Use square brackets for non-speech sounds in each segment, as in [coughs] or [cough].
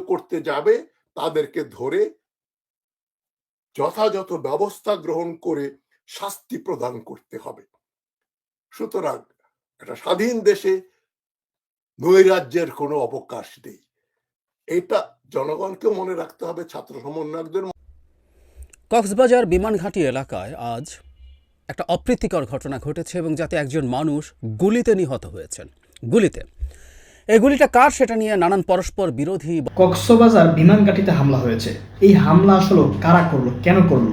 করতে যাবে, তাদেরকে ধরে যথাযথ ব্যবস্থা গ্রহণ করে শাস্তি প্রদান করতে হবে। সুতরাং একটা স্বাধীন দেশে নৈরাজ্যের কোনো অবকাশ নেই। এটা জনগণকে মনে রাখতে হবে, ছাত্র সমন্বয়কদের কক্সবাজার বিমানঘাটি এলাকায় আজ একটা অপ্রীতিকর ঘটনা ঘটেছে এবং যাতে একজন মানুষ গুলিতে নিহত হয়েছেন। গুলিতে এই গুলিটা কার সেটা নিয়ে নানান পরস্পর বিরোধী কক্সবাজার বিমানঘাটিতে হামলা হয়েছে। এই হামলা আসলে কারা করল, কেন করল?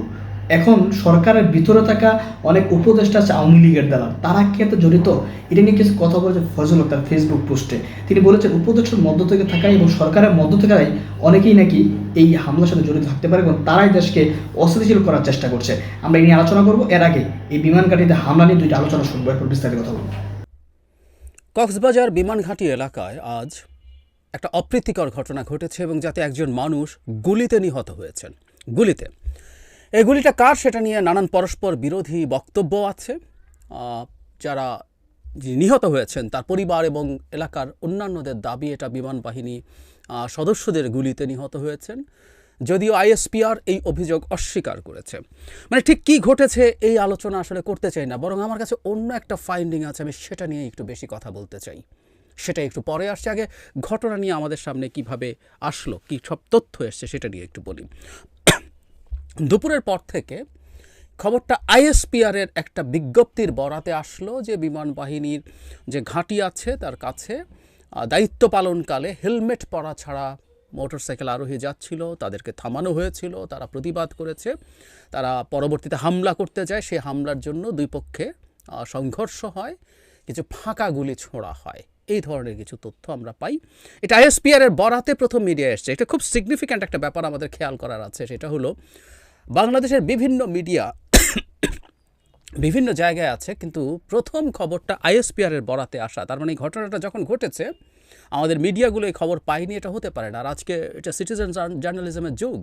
এখন সরকারের ভিতরে থাকা অনেক উপদেষ্টা আছে আওয়ামী লীগের দ্বারা। তারা কি এত জড়িত? এটা নিয়ে কিছু কথা বলেছে ফজল তার ফেসবুক পোস্টে। তিনি বলেছেন, উপদেষ্টার মধ্য থেকে থাকা এবং সরকারের মধ্য থেকেই অনেকেই নাকি এই হামলার সাথে জড়িত থাকতে পারে এবং তারাই দেশকে অস্থিতিশীল করার চেষ্টা করছে। আমরা এই নিয়ে আলোচনা করব। এর আগে এই বিমানঘাটিতে হামলা নিয়ে দুইটা আলোচনা শুনব। এরপর বিস্তারিত কথা বলব। কক্সবাজার বিমানঘাটি এলাকায় আজ একটা অপ্রীতিকর ঘটনা ঘটেছে এবং যাতে একজন মানুষ গুলিতে নিহত হয়েছেন। গুলিতে। এই গুলিটা কার সেটা নিয়ে নানান পরস্পর বিরোধী বক্তব্য আছে। যারা নিহত হয়েছেন, তার পরিবার এবং এলাকার অন্যান্যদের দাবি, এটা বিমান বাহিনী সদস্যদের গুলিতে নিহত হয়েছেন। যদিও আইএসপিআর এই অভিযোগ অস্বীকার করেছে। মানে ঠিক কি ঘটেছে এই আলোচনা আসলে করতে চাই না, বরং আমার কাছে অন্য একটা ফাইন্ডিং আছে, আমি সেটা নিয়ে একটু বেশি কথা বলতে চাই। সেটা একটু পরে আসছে। আগে ঘটনা নিয়ে আমাদের সামনে কীভাবে আসলো, কী সব তথ্য এসছে সেটা নিয়ে একটু বলি। দুপুরের পর থেকে খবরটা আইএসপিআরের একটা বিজ্ঞপ্তির বরাতে আসলো যে বিমান বাহিনীর যে ঘাঁটি আছে তার কাছে দায়িত্ব পালনকালে হেলমেট পরা ছাড়া মোটরসাইকেল আরোহী যাচ্ছিল, তাদেরকে থামানো হয়েছিল, তারা প্রতিবাদ করেছে, তারা পরবর্তীতে হামলা করতে যায়, সেই হামলার জন্য দুই পক্ষে সংঘর্ষ হয়, কিছু ফাঁকা গুলি ছোঁড়া হয়। এই ধরনের কিছু তথ্য আমরা পাই। এটা আইএসপিআর এর বরাতে প্রথম মিডিয়া এসছে। এটা খুব সিগনিফিক্যান্ট একটা ব্যাপার আমাদের খেয়াল করার আছে। সেটা হলো, বাংলাদেশের বিভিন্ন মিডিয়া বিভিন্ন জায়গায় আছে, কিন্তু প্রথম খবরটা আইএসপিআর এর বরাতে আসা, তার মানে এই ঘটনাটা যখন ঘটেছে আমাদের মিডিয়াগুলো এই খবর পায়নি, এটা হতে পারে না। আর আজকে এটা সিটিজেন জার্নালিজমের যুগ।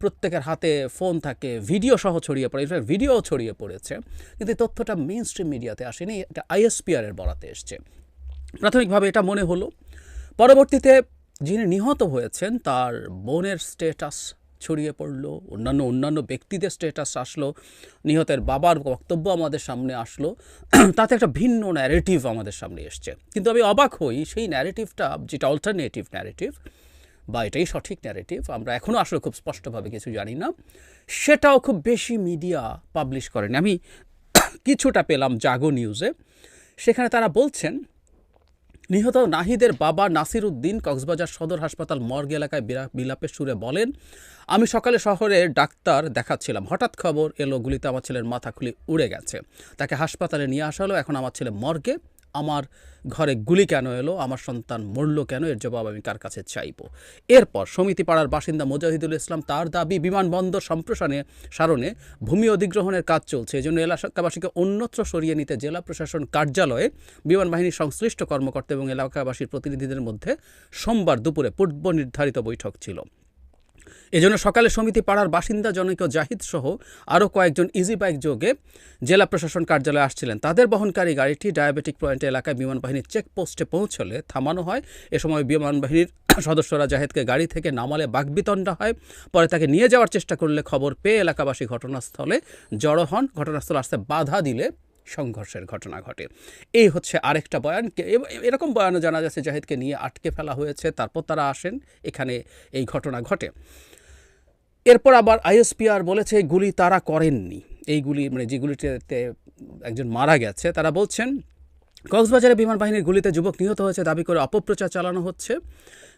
প্রত্যেকের হাতে ফোন থাকে ভিডিও সহ ছড়িয়ে পড়ে ইনফ্যাক্ট ভিডিও ছড়িয়ে পড়েছে। কিন্তু তথ্যটা মেন স্ট্রিম মিডিয়াতে আসেনি, এটা আইএসপিআরের বরাতে এসছে। প্রাথমিকভাবে এটা মনে হলো, পরবর্তীতে যিনি নিহত হয়েছেন, তার বোনের স্টেটাস ছড়িয়ে পড়ল, অন্যান্য অন্যান্য ব্যক্তিদের স্টেটাস আসলো, নিহতের বাবার বক্তব্য আমাদের সামনে আসলো, [clears throat] তাতে একটা ভিন্ন ন্যারেটিভ আমাদের সামনে এসছে। কিন্তু আমি অবাক হই, সেই ন্যারেটিভটা যেটা অল্টারনেটিভ ন্যারেটিভ বা এটাই সঠিক ন্যারেটিভ আমরা এখনও আসলে খুব স্পষ্টভাবে কিছু জানি না, সেটাও খুব বেশি মিডিয়া পাবলিশ করেনি। আমি [clears throat] কিছুটা পেলাম জাগো নিউজে সেখানে তারা বলছেন নিহত নাহিদের বাবা নাসির উদ্দিন কক্সবাজার সদর হাসপাতাল মর্গ এলাকায় বিলাপের সুরে বলেন, আমি সকালে শহরে ডাক্তার দেখাচ্ছিলাম। হঠাৎ খবর এলো, গুলিতে আমার ছেলের মাথা খুলি উড়ে গেছে। তাকে হাসপাতালে নিয়ে আসা হলো এখন আমার ছেলে মর্গে। আমার ঘরে গুলি কেন এলো? আমার সন্তান মরল কেন? এর জবাব আমি কার কাছে চাইব? এরপর সমিতি পাড়ার বাসিন্দা মুজাহিদুল ইসলাম তার দাবি, বিমানবন্দর সম্প্রসারণে সারণে ভূমি অধিগ্রহণের কাজ চলছে। এজন্য এলাকাবাসীকে অন্যত্র সরিয়ে নিতে জেলা প্রশাসন কার্যালয়ে বিমান বাহিনীর সংশ্লিষ্ট কর্মকর্তা এবং এলাকাবাসীর প্রতিনিধিদের মধ্যে সোমবার দুপুরে পূর্ব নির্ধারিত বৈঠক ছিল। এজন্য সকালে সমিতি পাড়ার বাসিন্দা জনৈক জাহিদ সহ আরও কয়েকজন ইজি বাইক যোগে জেলা প্রশাসন কার্যালয়ে আসছিলেন। তাদের বহনকারী গাড়িটি ডায়াবেটিক পয়েন্ট এলাকায় বিমান বাহিনীর চেকপোস্টে পৌঁছলে থামানো হয়। এ সময় বিমান বাহিনীর সদস্যরা জাহেদকে গাড়ি থেকে নামালে বাগবিতণ্ডা হয়। পরে তাকে নিয়ে যাওয়ার চেষ্টা করলে খবর পেয়ে এলাকাবাসী ঘটনাস্থলে জড়ো হন। ঘটনাস্থলে আসতে বাধা দিলে সংঘর্ষের ঘটনা ঘটে। এই হচ্ছে আরেকটা বয়ানকে এরকম বয়ানও জানা যাচ্ছে জাহিদকে নিয়ে আটকে ফেলা হয়েছে, তারপর তারা আসেন, এখানে এই ঘটনা ঘটে। এরপর আবার আইএসপিআর বলেছে গুলি তারা করেননি। এই গুলি মানে যে গুলিতে একজন মারা গেছে, তারা বলছেন কক্সবাজারে বিমান বাহিনীর গুলিতে যুবক নিহত হয়েছে দাবি করে অপপ্রচার চালানো হচ্ছে।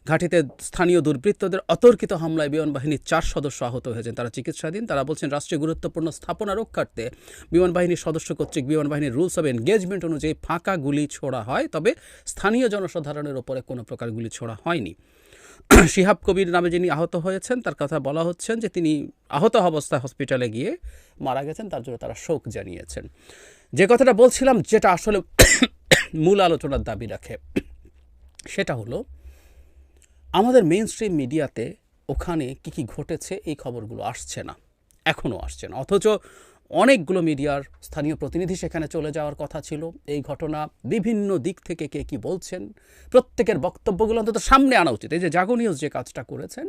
ঘাটিতে স্থানীয় দুর্বৃত্তদের অতর্কিত হামলায় বিমান বাহিনীর চার সদস্য আহত হয়েছেন। তারা চিকিৎসাধীন। তারা বলছেন, রাষ্ট্রীয় গুরুত্বপূর্ণ স্থাপনা রক্ষার্থে বিমান বাহিনীর সদস্য কর্তৃক বিমান বাহিনীর রুলস অফ এনগেজমেন্ট অনুযায়ী ফাঁকা গুলি ছোড়া হয়। তবে স্থানীয় জনসাধারণের ওপরে কোনো প্রকার গুলি ছোড়া হয়নি। শিহাব কবির নামে যিনি আহত হয়েছেন, তার কথা বলা হচ্ছেন যে তিনি আহত অবস্থায় হসপিটালে গিয়ে মারা গেছেন। তার জন্য তারা শোক জানিয়েছেন। যে কথাটা বলছিলাম, যেটা আসলে [coughs] মূল আলোচনার দাবি রাখে, সেটা হলো, আমাদের মেইন স্ট্রিম মিডিয়াতে ওখানে কি কি ঘটেছে এই খবরগুলো আসছে না এখনও আসছে না। অথচ অনেকগুলো মিডিয়ার স্থানীয় প্রতিনিধি সেখানে চলে যাওয়ার কথা ছিল। এই ঘটনা বিভিন্ন দিক থেকে কে কি বলছেন, প্রত্যেকের বক্তব্যগুলো অন্তত সামনে আনা উচিত। এই যে জাগো নিউজ যে কাজটা করেছেন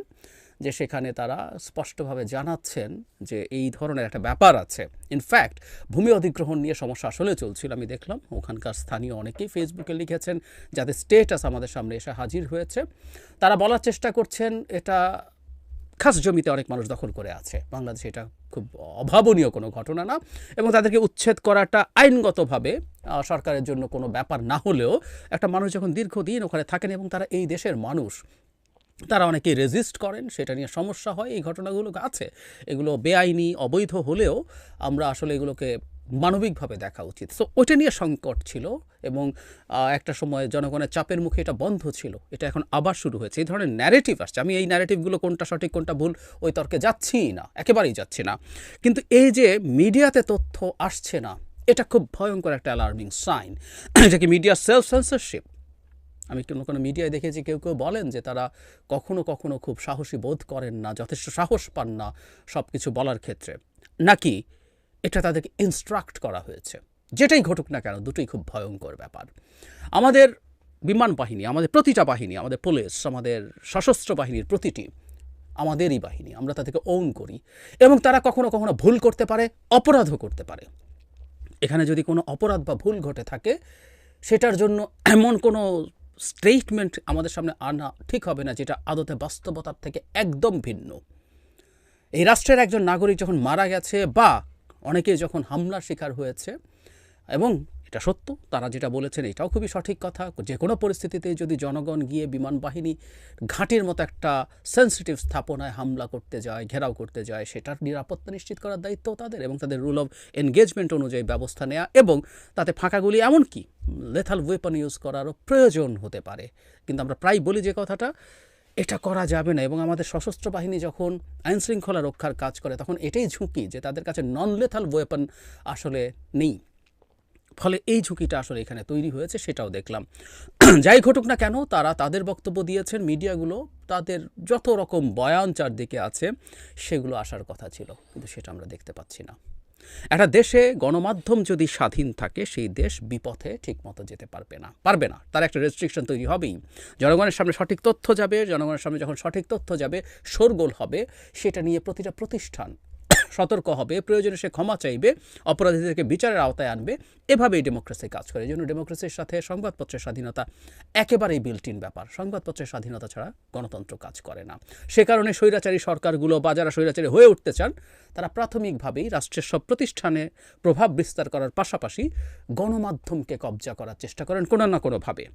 যে সেখানে তারা স্পষ্টভাবে জানাচ্ছেন যে এই ধরনের একটা ব্যাপার আছে। ইনফ্যাক্ট ভূমি অধিগ্রহণ নিয়ে সমস্যা আসলে চলছিল, আমি দেখলাম। ওখানকার স্থানীয় অনেকেই ফেসবুকে লিখেছেন যাদের স্টেটাস আমাদের সামনে এসে হাজির হয়েছে। তারা বলার চেষ্টা করছেন, এটা খাস জমিতে অনেক মানুষ দখল করে আছে। বাংলাদেশে এটা খুব অভাবনীয় কোনো ঘটনা না এবং তাদেরকে উচ্ছেদ করাটা আইনগতভাবে সরকারের জন্য কোনো ব্যাপার না হলেও একটা মানুষ যখন দীর্ঘদিন ওখানে থাকেন এবং তারা এই দেশের মানুষ তারা অনেকেই রেজিস্ট করেন, সেটা নিয়ে সমস্যা হয়, এই ঘটনাগুলো আছে। এগুলো বেআইনি, অবৈধ হলেও আমরা আসলে এগুলোকে মানবিকভাবে দেখা উচিত। সো ওইটা নিয়ে সংকট ছিল এবং একটা সময় জনগণের চাপের মুখে এটা বন্ধ ছিল। এটা এখন আবার শুরু হয়েছে। এই ধরনের ন্যারেটিভ আসছে। আমি এই ন্যারেটিভগুলো কোনটা সঠিক, কোনটা ভুল, ওই তর্কে যাচ্ছিই না। একেবারেই যাচ্ছি না। কিন্তু এই যে মিডিয়াতে তথ্য আসছে না, এটা খুব ভয়ঙ্কর একটা অ্যালার্মিং সাইন এটা কি মিডিয়া সেলফ সেন্সরশিপ আমি কোনো কোনো মিডিয়ায় দেখেছি কেউ কেউ বলেন যে তারা কখনো কখনো খুব সাহসী বোধ করেন না, যথেষ্ট সাহস পান না সব কিছু বলার ক্ষেত্রে। নাকি এটা তাদেরকে ইনস্ট্রাক্ট করা হয়েছে? যেটাই ঘটুক না কেন, দুটোই খুব ভয়ঙ্কর ব্যাপার। আমাদের বিমান বাহিনী, আমাদের প্রতিটা বাহিনী, আমাদের পুলিশ, আমাদের সশস্ত্র বাহিনীর প্রতিটি, আমাদেরই বাহিনী, আমরা তাদেরকে ওন করি এবং তারা কখনো কখনো ভুল করতে পারে, অপরাধও করতে পারে। এখানে যদি কোনো অপরাধ বা ভুল ঘটে থাকে, সেটার জন্য এমন কোনো স্টেটমেন্ট আমাদের সামনে আনা ঠিক হবে না, যেটা আদতে বাস্তবতার থেকে একদম ভিন্ন। এই রাষ্ট্রের একজন নাগরিক যখন মারা গেছে বা অনেকে যখন হামলার শিকার হয়েছে এবং এটা সত্য, তারা যেটা বলেছেন এটাও খুবই সঠিক কথা। যে কোনো পরিস্থিতিতে যদি জনগণ গিয়ে বিমান বাহিনী ঘাঁটির মতো একটা সেন্সিটিভ স্থাপনায় হামলা করতে যায়, ঘেরাও করতে যায়, সেটার নিরাপত্তা নিশ্চিত করার দায়িত্ব তাদের এবং তাদের রুল অফ এনগেজমেন্ট অনুযায়ী ব্যবস্থা নেওয়া এবং তাতে ফাঁকাগুলি এমনকি লেথাল ওয়েপন ইউজ করারও প্রয়োজন হতে পারে। কিন্তু আমরা প্রায় বলি যে কথাটা, এটা করা যাবে না এবং আমাদের সশস্ত্র বাহিনী যখন আইন শৃঙ্খলা রক্ষার কাজ করে, তখন এটাই ঝুঁকি যে তাদের কাছে নন লেথাল ওয়েপন আসলে নেই। ফলে এই ঝুঁকিটা আসলে এখানে তৈরি হয়েছে, সেটাও দেখলাম। যাই ঘটুক না কেন, তারা তাদের বক্তব্য দিয়েছেন, মিডিয়াগুলো তাদের যত রকম বয়ান চারদিকে আছে, সেগুলো আসার কথা ছিল, কিন্তু সেটা আমরা দেখতে পাচ্ছি না। একটা দেশে গণমাধ্যম যদি স্বাধীন থাকে, সেই দেশ বিপথে ঠিকমতো যেতে পারবে না পারবে না। তার একটা রেস্ট্রিকশন তৈরি হবেই। জনগণের সামনে সঠিক তথ্য যাবে, জনগণের সামনে যখন সঠিক তথ্য যাবে, শোরগোল হবে, সেটা নিয়ে প্রতিটা প্রতিষ্ঠান সতর্ক হবে, প্রয়োজনে সে ক্ষমা চাইবে, অপরাধীদেরকে বিচারের আওতায় আনবে। এভাবেই ডেমোক্রেসি কাজ করে। এই জন্য ডেমোক্রেসির সাথে সংবাদপত্রের স্বাধীনতা একেবারেই বিল্ট ইন ব্যাপার। সংবাদপত্রের স্বাধীনতা ছাড়া গণতন্ত্র কাজ করে না। সে কারণে স্বৈরাচারী সরকারগুলো বা যারা স্বৈরাচারী হয়ে উঠতে চান, তারা প্রাথমিকভাবেই রাষ্ট্রের সব প্রতিষ্ঠানে প্রভাব বিস্তার করার পাশাপাশি গণমাধ্যমকে কবজা করার চেষ্টা করেন কোনো না কোনোভাবে।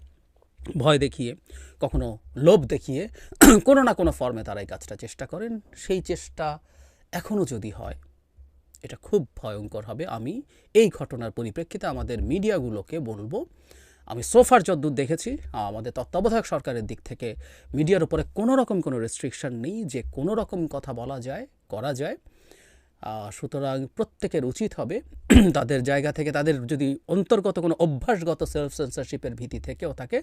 ভয় দেখিয়ে, কখনো লোভ দেখিয়ে, কোনো না কোনো ফর্মে তারা এই কাজটা চেষ্টা করেন। সেই চেষ্টা এখনও যদি হয়, এটা খুব ভয়ঙ্কর হবে। আমি এই ঘটনার পরিপ্রেক্ষিতে আমাদের মিডিয়াগুলোকে বলব, আমি সোফার যদ্দূর দেখেছি, আমাদের তত্ত্বাবধায়ক সরকারের দিক থেকে মিডিয়ার উপরে কোনো রকম কোনো রেস্ট্রিকশন নেই, যে কোনো রকম কথা বলা যায়, করা যায়। সুতরাং প্রত্যেকের উচিত হবে [clears throat] তাদের জায়গা থেকে, তাদের যদি অন্তর্গত কোনো অভ্যাসগত সেলফ সেন্সারশিপের ভীতি থেকেও থাকে,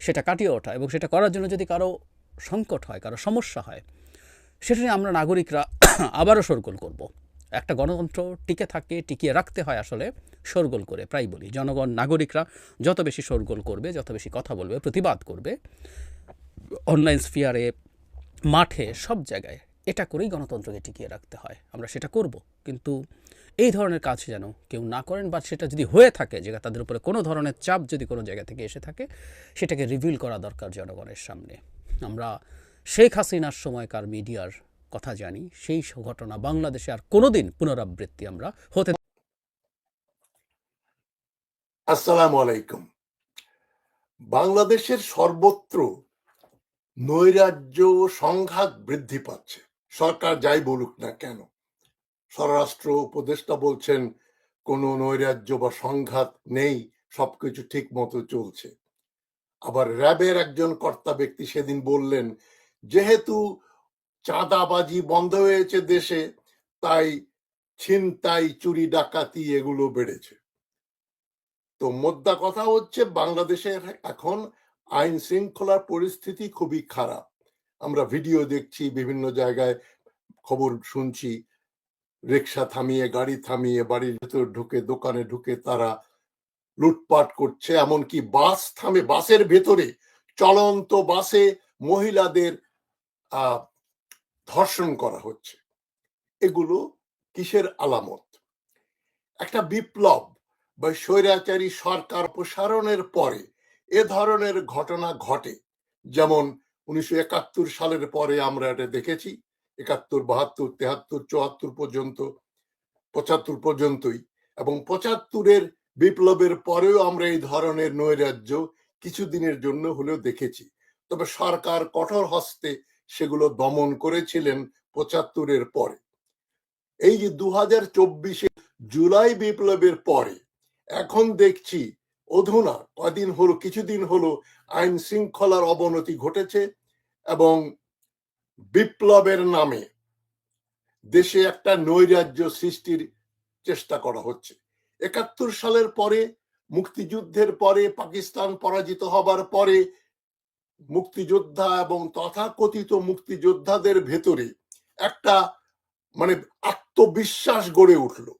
সেটা কাটিয়ে ওঠা এবং সেটা করার জন্য যদি কারও সংকট হয়, কারও সমস্যা হয় সেটা নিয়ে আমরা নাগরিকরা [coughs] আবারও শোরগোল করব। একটা গণতন্ত্র টিকে থাকে, টিকিয়ে রাখতে হয় আসলে শোরগোল করে, প্রায় বলি। জনগণ, নাগরিকরা যত বেশি শোরগোল করবে, যত বেশি কথা বলবে, প্রতিবাদ করবে, অনলাইন স্ফিয়ারে, মাঠে, সব জায়গায় এটা করেই গণতন্ত্রকে টিকিয়ে রাখতে হয়। আমরা সেটা করব। কিন্তু এই ধরনের কাজ যেন কেউ না করেন বা সেটা যদি হয়ে থাকে, যে তাদের উপরে কোনো ধরনের চাপ যদি কোনো জায়গা থেকে এসে থাকে, সেটাকে রিভিল করা দরকার জনগণের সামনে। আমরা শেখ হাসিনার সময়কার মিডিয়ার কথা জানি। সেই ঘটনা বাংলাদেশে আর কোনোদিন পুনরাবৃত্তি আমরা হতে আসসালামু আলাইকুম। বাংলাদেশের সর্বত্র নৈরাজ্য সংঘাত বৃদ্ধি পাচ্ছে। সরকার যাই বলুক না কেন, স্বরাষ্ট্র উপদেষ্টা বলছেন, কোনো নৈরাজ্য বা সংঘাত নেই, সবকিছু ঠিক মতো চলছে। আবার র্যাবের একজন কর্তা ব্যক্তি সেদিন বললেন যেহেতু চাঁদাবাজি বন্ধ হয়েছে দেশে, তাই ছিনতাই, চুরি, ডাকাতি এগুলো বেড়েছে। তো মোদ্দা কথা হচ্ছে বাংলাদেশের এখন আইন শৃঙ্খলার পরিস্থিতি খুবই খারাপ। আমরা ভিডিও দেখছি, বিভিন্ন জায়গায় খবর শুনছি রিক্সা থামিয়ে, গাড়ি থামিয়ে, বাড়ির ভেতর ঢুকে, দোকানে ঢুকে তারা লুটপাট করছে, এমনকি বাস থামে, বাসের ভেতরে, চলন্ত বাসে মহিলাদের ধর্ষণ করা হচ্ছে। এগুলো কিসের আলামত? একটা বিপ্লব বা স্বৈরাচারী সরকার প্রসারণের পরে এ ধরনের ঘটনা ঘটে। যেমন উনিশশো একাত্তর সালের পরে আমরা এটা দেখেছি, একাত্তর, বাহাত্তর, তেহাত্তর, চুয়াত্তর পর্যন্ত, পঁচাত্তর পর্যন্তই এবং পঁচাত্তরের বিপ্লবের পরেও আমরা এই ধরনের নৈরাজ্য কিছুদিনের জন্য হলেও দেখেছি। তবে সরকার কঠোর হস্তে সেগুলো দমন করেছিলেন পঁচাত্তরের পরে। এই যে দু হাজার চব্বিশে জুলাই বিপ্লবের পরে, এখন দেখছি অধুনা, কদিন হলো, কিছুদিন হলো আইন শৃঙ্খলার অবনতি ঘটেছে এবং বিপ্লবের নামে দেশে একটা নৈরাজ্য সৃষ্টির চেষ্টা করা হচ্ছে। একাত্তর সালের পরে, মুক্তিযুদ্ধের পরে, পাকিস্তান পরাজিত হবার পরে মুক্তিযোদ্ধা এবং তথাকথিত মুক্তিযোদ্ধাদের ভেতরে একটা মানে আত্মবিশ্বাস গড়ে উঠল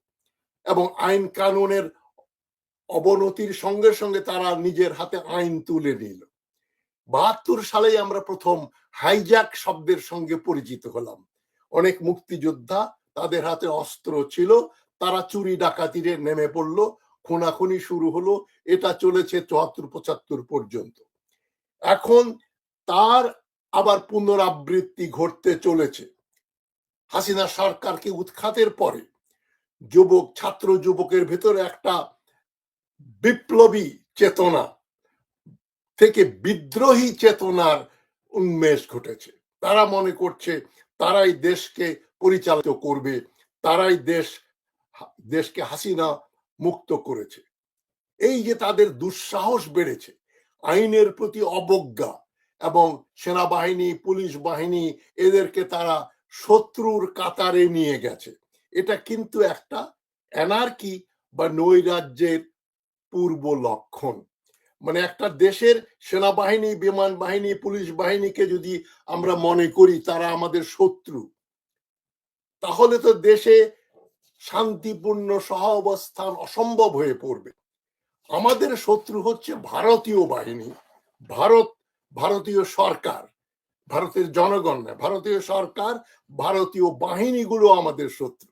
এবং আইন কানুনের অবনতির সঙ্গে সঙ্গে তারা নিজের হাতে আইন তুলে নিল। বাহাত্তর সালেই আমরা প্রথম হাইজ্যাক শব্দের সঙ্গে পরিচিত হলাম। অনেক মুক্তিযোদ্ধা তাদের হাতে অস্ত্র ছিল, তারা চুরি ডাকাতিরে নেমে পড়ল, খুনাখুনি শুরু হলো, এটা চলেছে চুয়াত্তর, পঁচাত্তর পর্যন্ত। এখন তার আবার পুনরাবৃত্তি ঘটতে চলেছে। হাসিনা সরকারকে উৎখাতের পরে যুবক, ছাত্র যুবকের ভেতরে একটা বিপ্লবী চেতনা থেকে বিদ্রোহী চেতনার উন্মেষ ঘটেছে। তারা মনে করছে তারাই দেশকে পরিচালিত করবে, তারাই দেশ, দেশকে হাসিনা মুক্ত করেছে। এই যে তাদের দুঃসাহস বেড়েছে আইনের প্রতি অবজ্ঞা এবং সেনাবাহিনী, পুলিশ বাহিনী এদেরকে তারা শত্রুর কাতারে নিয়ে গেছে। এটা কিন্তু একটা এনার্কি বা নৈরাজ্যের পূর্ব লক্ষণ। মানে একটা দেশের সেনাবাহিনী, বিমান বাহিনী, পুলিশ বাহিনীকে যদি আমরা মনে করি তারা আমাদের শত্রু, তাহলে তো দেশে শান্তিপূর্ণ সহ অবস্থান অসম্ভব হয়ে পড়বে। আমাদের শত্রু হচ্ছে ভারতীয় বাহিনী, ভারত, ভারতীয় সরকার, ভারতের জনগণ না ভারতীয় সরকার, ভারতীয় বাহিনীগুলো আমাদের শত্রু।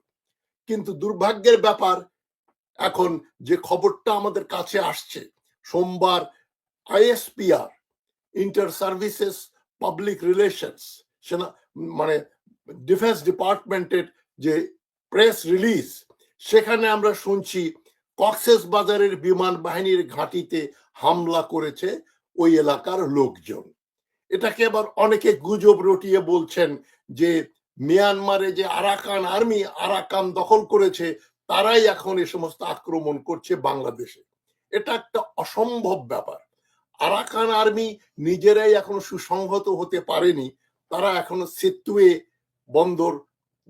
কিন্তু দুর্ভাগ্যের ব্যাপার, এখন যে খবরটা আমাদের কাছে আসছে, সোমবার ISPR inter services public relations সেনা মানে ডিফেন্স ডিপার্টমেন্টের যে প্রেস রিলিজ সেখানে আমরা শুনছি কক্সেস বাজারের বিমান বাহিনীর ঘাঁটিতে হামলা করেছে ওই এলাকার লোকজন। এটাকে আবার অনেকে গুজব রটিয়ে বলছেন যে, মিয়ানমারে যে আরাকান আর্মি আরাকান দখল করেছে, তারাই এখন এ সমস্ত আক্রমণ করছে বাংলাদেশে। এটা একটা অসম্ভব ব্যাপার। আরাকান আর্মি নিজেরাই এখনও সুসংহত হতে পারেনি, তারা এখনও সেতুয়ে বন্দর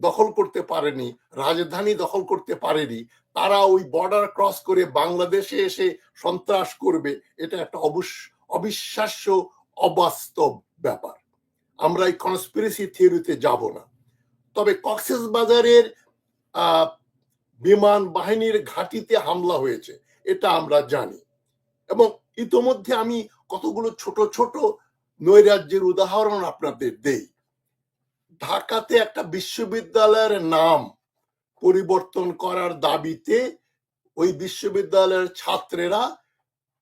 দখল করতে পারেনি, রাজধানী দখল করতে পারেনি তারা ওই বর্ডার ক্রস করে বাংলাদেশে এসে সন্ত্রাস করবে, এটা একটা অবিশ্বাস্য, অবাস্তব ব্যাপার। আমরা এই কনস্পিরেসি থিওরিতে যাব না। তবে কক্সেস বাজারের বিমান বাহিনীর ঘাঁটিতে হামলা হয়েছে, এটা আমরা জানি। এবং ইতোমধ্যে আমি কতগুলো ছোট ছোট নৈরাজ্যের উদাহরণ আপনাদের দেই। ঢাকাতে একটা বিশ্ববিদ্যালয়ের নাম পরিবর্তন করার দাবিতে ওই বিশ্ববিদ্যালয়ের ছাত্রেরা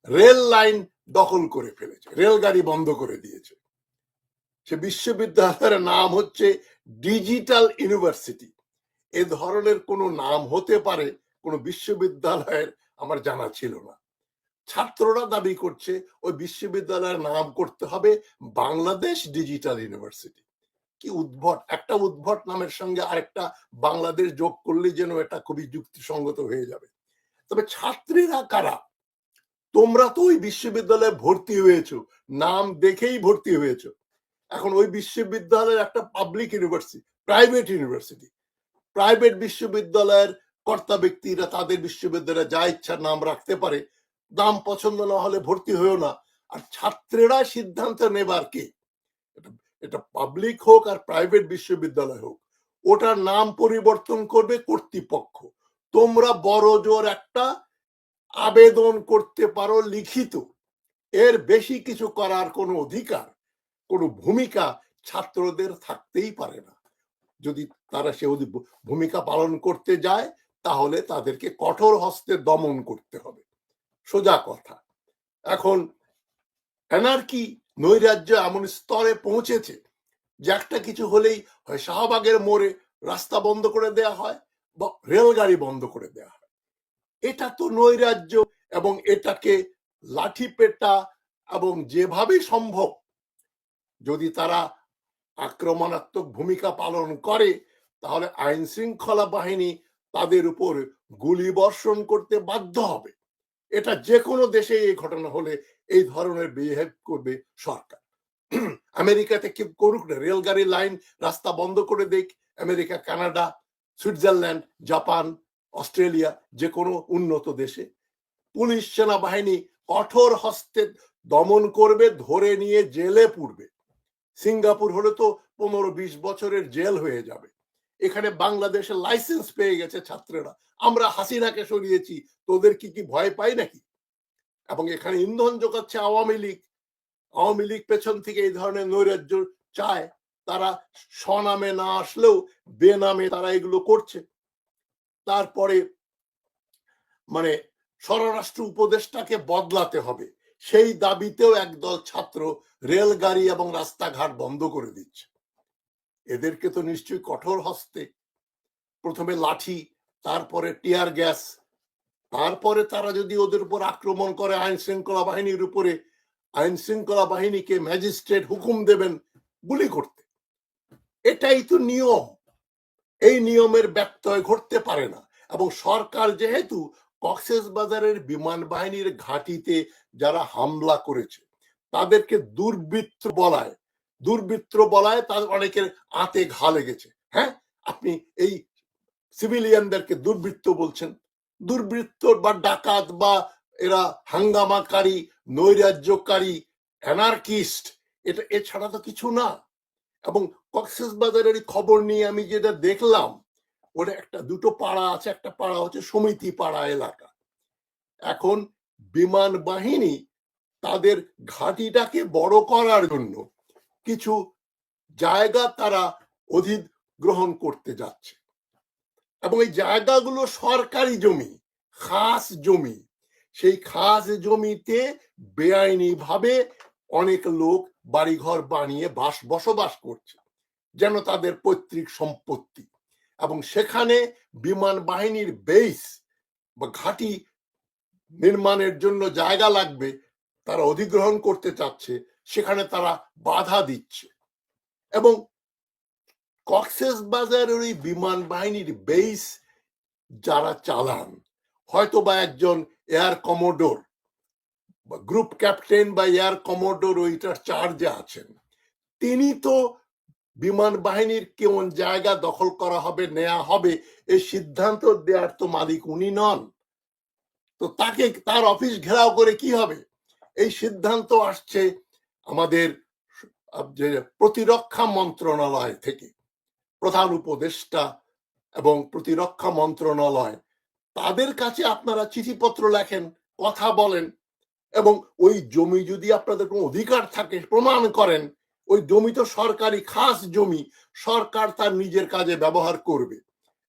রেল লাইন দখল করে ফেলেছে, রেলগাড়ি বন্ধ করে দিয়েছে। সে বিশ্ববিদ্যালয়ের নাম হচ্ছে ডিজিটাল ইউনিভার্সিটি। এ ধরনের কোনো নাম হতে পারে কোনো বিশ্ববিদ্যালয়ের আমার জানা ছিল না। ছাত্ররা দাবি করছে, ওই বিশ্ববিদ্যালয়ের নাম করতে হবে বাংলাদেশ ডিজিটাল ইউনিভার্সিটি। কি উদ্ভট? একটা উদ্ভট নামের সঙ্গে আরেকটা বাংলাদেশ যোগ করলে যেন এটা খুবই যুক্তিসঙ্গত হয়ে যাবে। তবে ছাত্রীরা কারা? তোমরা তো ওই বিশ্ববিদ্যালয়ে ভর্তি হয়েছো। নাম দেখেই ভর্তি হয়েছো। এখন ওই বিশ্ববিদ্যালয়ের একটা public university private university private বিশ্ববিদ্যালয়ের কর্তা ব্যক্তিরা তাদের বিশ্ববিদ্যালয়ে যা ইচ্ছা নাম রাখতে পারে, নাম পছন্দ না হলে ভর্তি হয়েও না। আর ছাত্রেরা সিদ্ধান্ত নেবার কে? এটা পাবলিক হোক আর প্রাইভেট বিশ্ববিদ্যালয় হোক, ওটার নাম পরিবর্তন করবে কর্তৃপক্ষ। তোমরা বড় জোর একটা আবেদন করতে পারো লিখিত। এর বেশি কিছু করার কোনো অধিকার, কোনো ভূমিকা ছাত্রদের থাকতেই পারে না। যদি তারা সে ভূমিকা পালন করতে যায়, তাহলে তাদেরকে কঠোর হস্তে দমন করতে হবে। সোজা কথা। এখন, এনার্কি নৈরাজ্য এমন স্তরে পৌঁছেছে যে একটা কিছু হলেই হয় শাহবাগের মোড়ে রাস্তা বন্ধ করে দেয়া হয় বা রেলগাড়ি বন্ধ করে দেয়া হয়। এটা তো নৈরাজ্য এবং এটাকে লাঠি পেটা এবং যেভাবে সম্ভব যদি তারা আক্রমণাত্মক ভূমিকা পালন করে, তাহলে আইন শৃঙ্খলা বাহিনী তাদের উপর গুলি বর্ষণ করতে বাধ্য হবে। এটা যে কোনো দেশে এই ঘটনা হলে এই ধরনের বিহেভ করবে সরকার। আমেরিকাতে কি করুক না, রেলগাড়ি লাইন রাস্তা বন্ধ করে দেখ America, Canada, Switzerland, Japan, Australia যে কোনো উন্নত দেশে। পুলিশ, সেনাবাহিনী কঠোর হস্তে দমন করবে, ধরে নিয়ে জেলে পুরবে সিঙ্গাপুর হলে তো পনেরো বিশ বছরের জেল হয়ে যাবে। এখানে বাংলাদেশের লাইসেন্স পেয়ে গেছে ছাত্রেরা। আমরা হাসিনাকে সরিয়েছি, তোদের কি কি ভয় পাই নাকি? এবং এখানে ইন্ধন যোগাচ্ছে আওয়ামী লীগ। আওয়ামী লীগ পেছন থেকে এই ধরনের নৈরাজ্য চায়। তারা স্বনামে না আসলেও বেনামে তারা এগুলো করছে। তারপরে মানে স্বরাষ্ট্র উপদেষ্টাকে বদলাতে হবে। সেই দাবিতেও একদল ছাত্র রেলগাড়ি এবং রাস্তাঘাট বন্ধ করে দিচ্ছে। এদেরকে তো নিশ্চয়ই কঠোর হস্তে। প্রথমে লাঠি, তারপরে টিয়ার গ্যাস, তারপরে তারা যদি ওদের উপর আক্রমণ করে আইন শৃঙ্খলা বাহিনীর উপরে আইন শৃঙ্খলা বাহিনীকে ম্যাজিস্ট্রেট হুকুম দেবেন গুলি করতে। এটাই তো নিয়ম। এই নিয়মের ব্যত্যয় ঘটতে পারে না। এবং সরকার যেহেতু কক্সেস বাজারের বিমান বাহিনীর ঘাঁটিতে যারা হামলা করেছে, তাদেরকে দুর্বৃত্ত বলায় দুর্বৃত্ত বলায় তার অনেকের আতে ঘা লেগেছে। হ্যাঁ? আপনি এই সিভিলিয়ানদেরকে দুর্বৃত্ত বলছেন। দুর্বৃত্ত বা ডাকাত বা এরা হাঙ্গামাকারী, নৈরাজ্যকারী, অ্যানার্কিস্ট, এটা এছাড়া তো কিছু না। এবং কক্সেস বাজারের খবর নিয়ে আমি যেটা দেখলাম, ওটা একটা দুটো পাড়া আছে, একটা পাড়া হচ্ছে সমিতি পাড়া এলাকা। এখন বিমান বাহিনী তাদের ঘাঁটিটাকে বড় করার জন্য কিছু জায়গা তারা অধিগ্রহণ করতে যাচ্ছে। এবং এই জায়গাগুলো সরকারি জমি, খাস জমি। সেই খাস জমিতে বেআইনি ভাবে অনেক লোক বাড়িঘর বানিয়ে বাস, বসবাস করছে, যেন তাদের পৈতৃক সম্পত্তি। এবং সেখানে বিমান বাহিনীর বেস বা ঘাঁটি নির্মাণের জন্য জায়গা লাগবে, তারা অধিগ্রহণ করতে চাচ্ছে সেখানে তারা বাধা দিচ্ছে। এবং কক্সেস বাজারের ওই বিমান বাহিনীর বেস যারা চালান, হয়তো বা একজন এয়ার কমোডোর গ্রুপ ক্যাপ্টেন বা এয়ার কমোডোর ওইটার চার্জে আছেন, তিনি তো বিমান বাহিনীর কেমন জায়গা দখল করা হবে নেওয়া হবে এই সিদ্ধান্ত দেওয়ার তো মালিক উনি নন। তো তাকে, তার অফিস ঘেরাও করে কি হবে? এই সিদ্ধান্ত আসছে আমাদের যে প্রতিরক্ষা মন্ত্রণালয় থেকে প্রধান উপদেষ্টা এবং প্রতিরক্ষা মন্ত্রণালয়, তাদের কাছে আপনারা চিঠিপত্র লেখেন, কথা বলেন এবং ওই জমি যদি আপনাদের কোনো অধিকার থাকে, প্রমাণ করেন, ওই জমি তো সরকারি খাস জমি, সরকার তার নিজের কাজে ব্যবহার করবে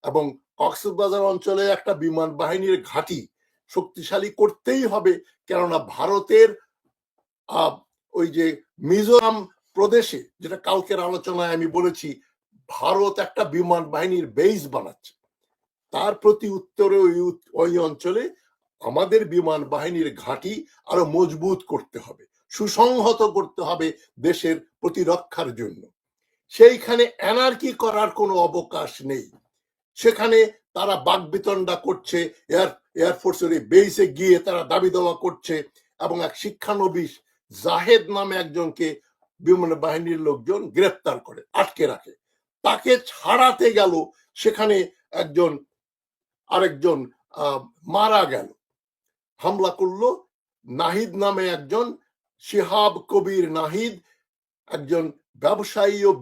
এবং কক্সবাজার অঞ্চলে একটা বিমান বাহিনীর ঘাঁটি শক্তিশালী করতেই হবে, কেননা ভারতের ওই যে মিজোরাম প্রদেশে, যেটা কালকের আলোচনায় আমি বলেছি, ভারত একটা বিমান বাহিনীর বেস বানাচ্ছে। তার প্রতি উত্তরে ওই ওই অঞ্চলে আমাদের বিমান বাহিনীর ঘাঁটি আরও মজবুত করতে হবে, সুসংহত করতে হবে দেশের প্রতিরক্ষার জন্য। সেইখানে এনার্কি করার কোনো অবকাশ নেই। সেখানে তারা বাগবিতণ্ডা করছে এয়ার এয়ারফোর্সের এই বেসে গিয়ে তারা দাবি দাওয়া করছে এবং এক শিক্ষানবিশ জাহেদ নামে একজনকে বিমান বাহিনীর লোকজন গ্রেফতার করে, আটকে রাখে। তাকে ছাড়াতে গেল, সেখানে একজন, আরেকজন মারা গেল। হামলা করল নাহিদ নামে একজন, শিহাব কবির নাহিদ, একজন ব্যবসায়ী ও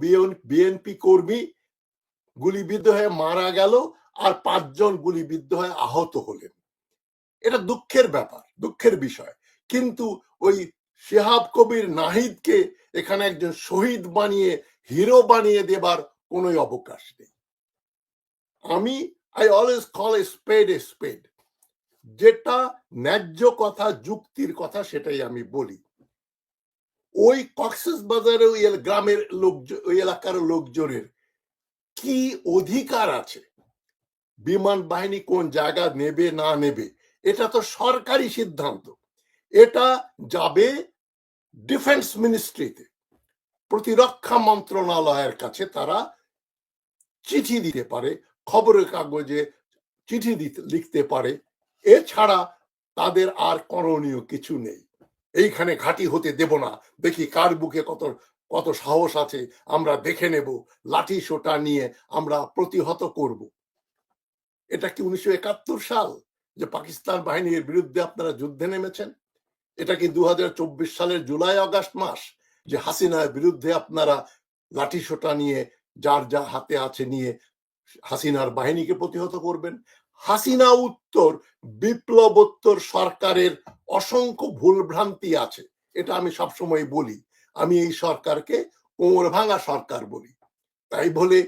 বিএনপি কর্মী, গুলিবিদ্ধ হয়ে মারা গেল আর পাঁচজন গুলিবিদ্ধ হয়ে আহত হলেন। এটা দুঃখের ব্যাপার, দুঃখের বিষয়। কিন্তু ওই শিহাব কবির নাহিদকে এখানে একজন শহীদ বানিয়ে, হিরো বানিয়ে দেবার কোনো অবকাশ নেই। আমি I always call a spade a spade যেটা ন্যায্য কথা, যুক্তির কথা সেটাই আমি বলি। ওই কক্সেস বাজারে ওই গ্রামের লোক ওই এলাকার লোকজনের কি অধিকার আছে? বিমান বাহিনী কোন জায়গা নেবে, না নেবে, এটা তো সরকারি সিদ্ধান্ত। এটা যাবে ডিফেন্স মিনিস্ট্রিতে প্রতিরক্ষা মন্ত্রণালয়ের কাছে তারা চিঠি দিতে পারে, খবরের কাগজে চিঠি দিতে, লিখতে পারে। এছাড়া তাদের আর করণীয় কিছু নেই। এইখানে ঘাঁটি হতে দেব না। দেখি কার বুকে কত কত সাহস আছে, আমরা দেখে নেব। লাঠি সোটা নিয়ে আমরা প্রতিহত করব। এটা কি উনিশশো একাত্তর সাল যে পাকিস্তান বাহিনীর বিরুদ্ধে আপনারা যুদ্ধে নেমেছেন? এটা কি দু হাজার চব্বিশ সালের জুলাই, আগস্ট মাস? যে হাসিনার বিরুদ্ধে আপনারা লাঠি সোটা নিয়ে, যার যা হাতে আছে নিয়ে হাসিনার বাহিনীকে প্রতিহত করবেন। হাসিনা উত্তর, বিপ্লবোত্তর সরকারের অসংখ্য ভুলভ্রান্তি আছে। এটা আমি সবসময় বলি। আমি এই সরকারকে কোমর ভাঙা সরকার বলি। তাই বলে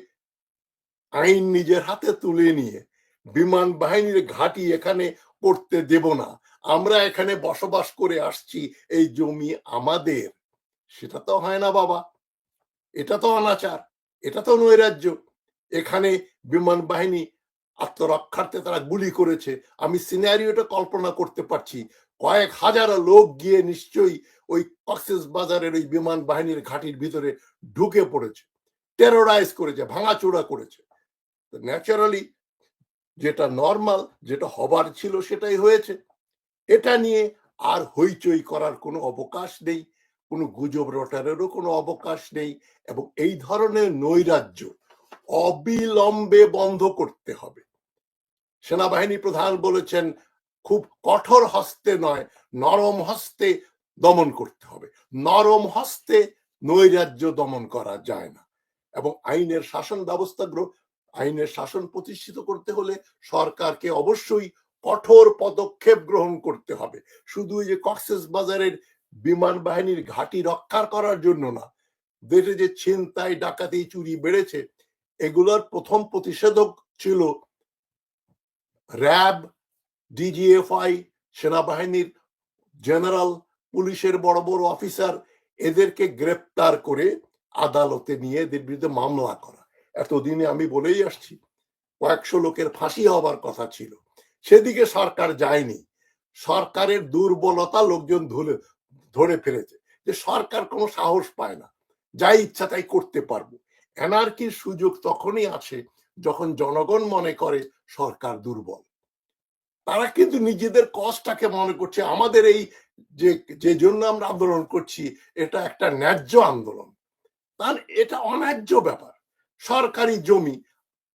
আইন নিজের হাতে তুলে নিয়ে, বিমান বাহিনীর ঘাঁটি এখানে করতে দেব না। আমরা এখানে বসবাস করে আসছি, এই জমি আমাদের। সেটা তো হয় না বাবা। এটা তো অনাচার, এটা তো নৈরাজ্য। এখানে বিমান বাহিনী আত্মরক্ষার্থে তারা গুলি করেছে। আমি সিনারিওটা কল্পনা করতে পারছি। কয়েক হাজার লোক গিয়ে নিশ্চয়ই ওই কক্সেস বাজারের ওই বিমান বাহিনীর ঘাটির ভিতরে ঢুকে পড়েছে। টেরোরাইজ করেছে, ভাঙাচোরা করেছে। ন্যাচারালি যেটা নর্মাল যেটা হবার ছিল সেটাই হয়েছে। এটা নিয়ে আর হইচই করার কোনো অবকাশ নেই, কোনো গুজব রটারেরও কোনো অবকাশ নেই এবং এই ধরনের নৈরাজ্য অবিলম্বে বন্ধ করতে হবে। সেনাবাহিনী প্রধান বলেছেন, খুব কঠোর হস্তে নয়, নরম হস্তে দমন করতে হবে। নরম হস্তে নৈরাজ্য দমন করা যায় না এবং আইনের শাসন ব্যবস্থা আইনের শাসন প্রতিষ্ঠিত করতে হলে সরকারকে অবশ্যই কঠোর পদক্ষেপ গ্রহণ করতে হবে। শুধু যে কক্সেস বাজারের বিমান বাহিনীর ঘাঁটি রক্ষা করার জন্য না, দেশে যে ছিনতাই, ডাকাতি, চুরি বেড়েছে, এগুলোর প্রথম প্রতিষেধক ছিল র্যাব ডিজিএফআই সেনাবাহিনীর জেনারেল, পুলিশের বড় বড় অফিসার, এদেরকে গ্রেপ্তার করে আদালতে নিয়ে এদের বিরুদ্ধে মামলা করা। এতদিনে আমি বলেই আসছি, কয়েকশো লোকের ফাঁসি হবার কথা ছিল। সেদিকে সরকার যায়নি। সরকারের দুর্বলতা লোকজন ধরে ধরে ফেলেছে যে সরকার কোনো সাহস পায় না। যাই ইচ্ছা তাই করতে পারব। এনার্কির সুযোগ তখনই আছে যখন জনগণ মনে করে সরকার দুর্বল। তারা কিন্তু নিজেদের কষ্টটাকে মনে করছে, আমাদের এই যে যে জন্য আমরা আন্দোলন করছি, এটা একটা ন্যায্য আন্দোলন। তার, এটা অন্যায্য ব্যাপার। সরকারি জমি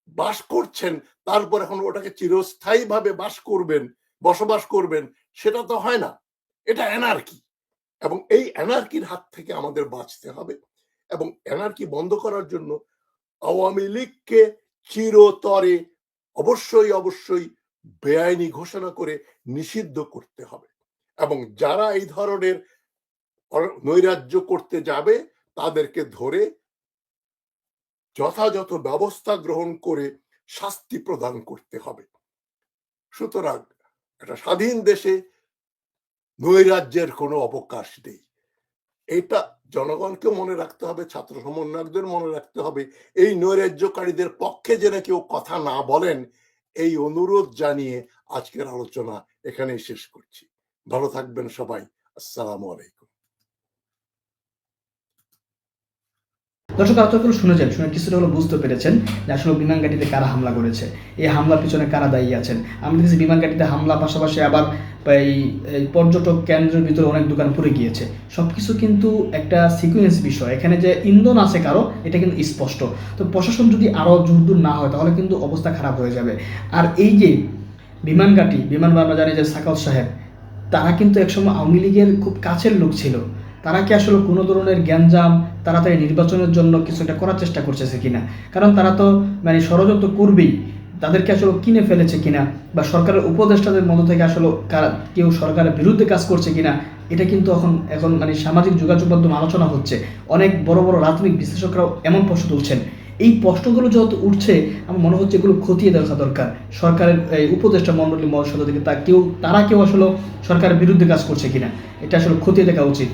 বাস করছেন, তারপর এখন ওটাকে চিরস্থায়ী ভাবে বাস করবেন, বসবাস করবেন, সেটা তো হয় না। এটা এনার্কি এবং এই এনার্কির হাত থেকে আমাদের বাঁচতে হবে। এবং এনার্কি বন্ধ করার জন্য আওয়ামী লীগকে চিরতরে অবশ্যই অবশ্যই বেআইনি ঘোষণা করে নিষিদ্ধ করতে হবে। এবং যারা এই ধরনের নৈরাজ্য করতে যাবে, তাদেরকে ধরে যথাযথ ব্যবস্থা গ্রহণ করে শাস্তি প্রদান করতে হবে। সুতরাং একটা স্বাধীন দেশে নৈরাজ্যের কোনো অবকাশ নেই। এটা জনগণকে মনে রাখতে হবে, ছাত্র সমন্বয়কদের মনে রাখতে হবে। এই নৈরাজ্যকারীদের পক্ষে যেন কেউ কথা না বলেন, এই অনুরোধ জানিয়ে আজকের আলোচনা এখানেই শেষ করছি। ভালো থাকবেন সবাই। আসসালামু আলাইকুম। দর্শক এতক্ষণ শুনেছেন, শুনে কিছুটা হলো বুঝতে পেরেছেন যে আসলে বিমান ঘাটিতে কারা হামলা করেছে। এই হামলার পিছনে কারা দায়ী আছেন? আমি দেখছি বিমান ঘাটিতে হামলা, পাশাপাশি আবার এই পর্যটক কেন্দ্রের ভিতরে অনেক দোকান পড়ে গিয়েছে। সব কিছু কিন্তু একটা সিকুয়েন্স বিষয়। এখানে যে ইন্ধন আছে কারও, এটা কিন্তু স্পষ্ট। তো প্রশাসন যদি আরও জোরদুর না হয়, তাহলে কিন্তু অবস্থা খারাপ হয়ে যাবে। আর এই যে বিমান ঘাটি বিমান জানি যে সাকাল সাহেব, তারা কিন্তু একসময় আওয়ামী লীগের খুব কাছের লোক ছিল। তারা কি আসলে কোনো ধরনের জ্ঞানজাম তাড়াতাড়ি নির্বাচনের জন্য কিছু একটা করার চেষ্টা করতেছে কিনা? কারণ তারা তো মানে ষড়যন্ত্র করবেই। তাদেরকে আসলে কিনে ফেলেছে কিনা? বা সরকারের উপদেষ্টাদের মধ্য থেকে আসলে কেউ সরকারের বিরুদ্ধে কাজ করছে কিনা? এটা কিন্তু এখন এখন মানে সামাজিক যোগাযোগ মাধ্যম আলোচনা হচ্ছে। অনেক বড় বড় রাজনৈতিক বিশ্লেষকরাও এমন প্রশ্ন তুলছেন। এই প্রশ্নগুলো যত উঠছে, আমার মনে হচ্ছে এগুলো খতিয়ে দেখা দরকার। সরকারের উপদেষ্টা মণ্ডলী মহাসদ থেকে তা কেউ তারা কেউ আসলে সরকারের বিরুদ্ধে কাজ করছে কিনা? এটা আসলে খতিয়ে দেখা উচিত।